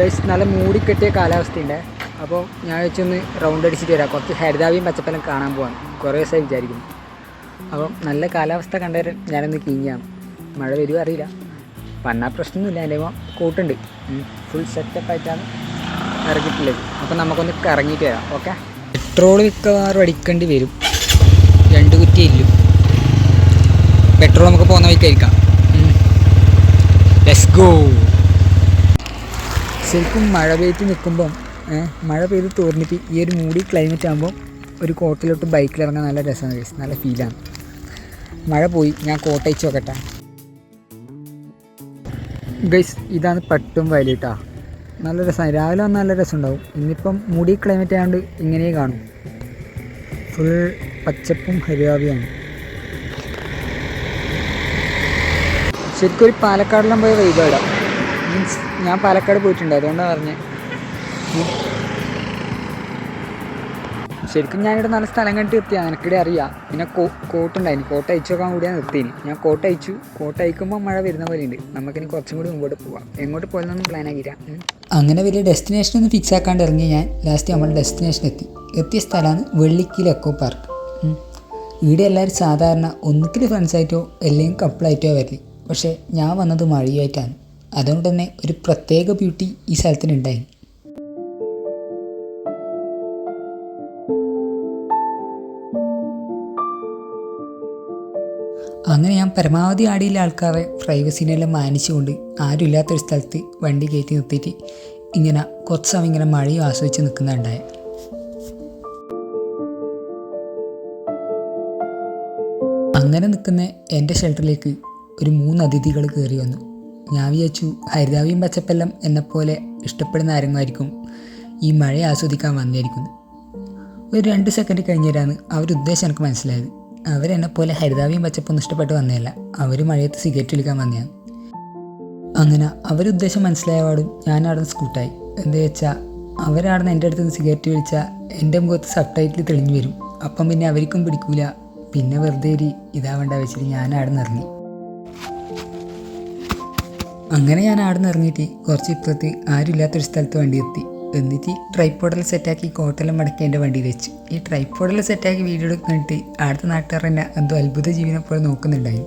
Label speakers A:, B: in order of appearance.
A: Guys നല്ല മൂടിക്കെട്ടിയ കാലാവസ്ഥയുണ്ട്. അപ്പോൾ ഞാൻ വെച്ചൊന്ന് റൗണ്ട് അടിച്ചിട്ട് വരാം. കുറച്ച് ഹരിതാവിയും പച്ചപ്പലം കാണാൻ പോകാൻ കുറേ ദിവസമായി വിചാരിക്കുന്നു. അപ്പം നല്ല കാലാവസ്ഥ കണ്ടുവരാൻ ഞാനൊന്ന് കീഞ്ഞാണ്. മഴ വരുമോ അറിയില്ല. വന്നാൽ പ്രശ്നമൊന്നുമില്ല. എന്റെ കൂട്ടുണ്ട്. ഫുൾ സെറ്റപ്പ് ആയിട്ടാണ് ഇറങ്ങിയിട്ടുള്ളത്. അപ്പം നമുക്കൊന്ന് കറങ്ങിയിട്ട് വരാം. ഓക്കെ? പെട്രോൾ മിക്കവാറും അടിക്കേണ്ടി വരും. രണ്ട് കുറ്റി ഇല്ലും പെട്രോൾ നമുക്ക് പോകുന്ന വഴിക്കായിരിക്കാം. ലെറ്റ്സ് ഗോ ശരിക്കും മഴ പെയ്ത് നിൽക്കുമ്പം മഴ പെയ്ത് തോർന്നിട്ട് ഈ ഒരു മൂടി ക്ലൈമറ്റ് ആകുമ്പോൾ ഒരു കോട്ടിലോട്ട് ബൈക്കിൽ ഇറങ്ങാൻ നല്ല രസമാണ് കേസ് നല്ല ഫീലാണ് മഴ പോയി ഞാൻ കോട്ടയച്ച് നോക്കട്ടെ. ഗൈസ് ഇതാണ് പട്ടും വയലിട്ടാ നല്ല രസമാണ് രാവിലെ വന്നാൽ നല്ല രസം ഉണ്ടാവും ഇന്നിപ്പം മൂടി ക്ലൈമറ്റ് ആയതുകൊണ്ട് ഇങ്ങനെ കാണും. ഫുൾ പച്ചപ്പും ഹരിയാവിയാണ്. ശരിക്കും ഒരു പാലക്കാടെല്ലാം പോയ വൈബാടാ മീൻസ് ഞാൻ പാലക്കാട് പോയിട്ടുണ്ട് അതുകൊണ്ടാണ് പറഞ്ഞത് ശരിക്കും ഞാനിവിടെ നല്ല സ്ഥലം കണ്ടിട്ട് എത്തിയാ എനിക്കിടെ അറിയാം. പിന്നെ കോ കോട്ടുണ്ടായിന് കോട്ട അയച്ചു നോക്കാൻ കൂടിയാണ് നിർത്തിയിന് ഞാൻ കോട്ട അയച്ചു കോട്ട അയക്കുമ്പോൾ മഴ വരുന്ന പോലെ ഉണ്ട് നമുക്കിനി കുറച്ചും കൂടി മുമ്പോട്ട് പോവാം. എങ്ങോട്ട് പോയെന്നൊന്നും പ്ലാൻ ആക്കിയില്ല. അങ്ങനെ വലിയ ഡെസ്റ്റിനേഷൻ ഒന്ന് ഫിക്സ് ആക്കാണ്ട് ഇറങ്ങി ഞാൻ ലാസ്റ്റ് നമ്മൾ ഡെസ്റ്റിനേഷൻ എത്തി. എത്തിയ സ്ഥലമാണ് വെള്ളിക്കിൽ എക്കോ പാർക്ക് ഇവിടെ എല്ലാവരും സാധാരണ ഒന്നുകിൽ ഫ്രണ്ട്സായിട്ടോ അല്ലെങ്കിൽ കപ്പിളായിട്ടോ വരില്ല. പക്ഷേ ഞാൻ വന്നത് മഴയായിട്ടാണ് അതുകൊണ്ട് തന്നെ ഒരു പ്രത്യേക ബ്യൂട്ടി ഈ സ്ഥലത്തിനുണ്ടായി. അങ്ങനെ ഞാൻ പരമാവധി ആടിയുള്ള ആൾക്കാരെ പ്രൈവസിനെല്ലാം മാനിച്ചുകൊണ്ട് ആരുമില്ലാത്തൊരു സ്ഥലത്ത് വണ്ടി കയറ്റി നിർത്തിയിട്ട് ഇങ്ങനെ കുറച്ച് സമയം ഇങ്ങനെ മഴയും ആസ്വദിച്ച് നിൽക്കുന്നുണ്ടായി. അങ്ങനെ നിൽക്കുന്ന എന്റെ ഷെൽട്ടറിലേക്ക് ഒരു മൂന്ന് അതിഥികൾ കയറി വന്നു. ഞാൻ വിചാരിച്ചു ഹരിതാവിയും പച്ചപ്പെല്ലാം എന്നെപ്പോലെ ഇഷ്ടപ്പെടുന്ന ആരെങ്കിലും ഈ മഴ ആസ്വദിക്കാൻ വന്നിരിക്കുന്നത്. ഒരു രണ്ട് സെക്കൻഡ് കഴിഞ്ഞിട്ടാണ് അവരുടെ ഉദ്ദേശം എനിക്ക് മനസ്സിലായത്. അവരെന്നെ പോലെ ഹരിതാവിയും പച്ചപ്പൊന്നും ഇഷ്ടപ്പെട്ട് വന്നതല്ല അവർ മഴയത്ത് സിഗരറ്റ് വലിക്കാൻ വന്നതാണ് അങ്ങനെ അവരുദ്ദേശം മനസ്സിലായ പാടും ഞാൻ അവിടെ സ്കൂട്ടായി എന്താ വെച്ചാൽ അവരാടുന്ന് എന്റെ അടുത്ത് നിന്ന് സിഗരറ്റ് വലിച്ചാൽ എന്റെ മുഖത്ത് സബ് തെളിഞ്ഞു വരും. അപ്പം പിന്നെ അവർക്കും പിടിക്കൂല. പിന്നെ വെറുതെ ഒരു ഇതാവേണ്ട വെച്ചിട്ട് ഞാൻ അവിടെ നിന്ന് ഇറങ്ങി. അങ്ങനെ ഞാൻ അവിടെ നിന്ന് ഇറങ്ങിയിട്ട് കുറച്ച് ഇപ്പുറത്ത് ആരുമില്ലാത്തൊരു സ്ഥലത്ത് വണ്ടി എത്തി എന്നിട്ട് ട്രൈപ്പോഡിൽ സെറ്റാക്കി കോട്ടെല്ലാം മടക്കി എന്റെ വണ്ടിയിൽ വെച്ചു. ഈ ട്രൈപ്പോഡിൽ സെറ്റാക്കി വീഡിയോ എടുക്കുന്നിട്ട് അടുത്ത നാട്ടുകാർ എന്നെ എന്തോ അത്ഭുത ജീവിനെ പോലെ നോക്കുന്നുണ്ടായി.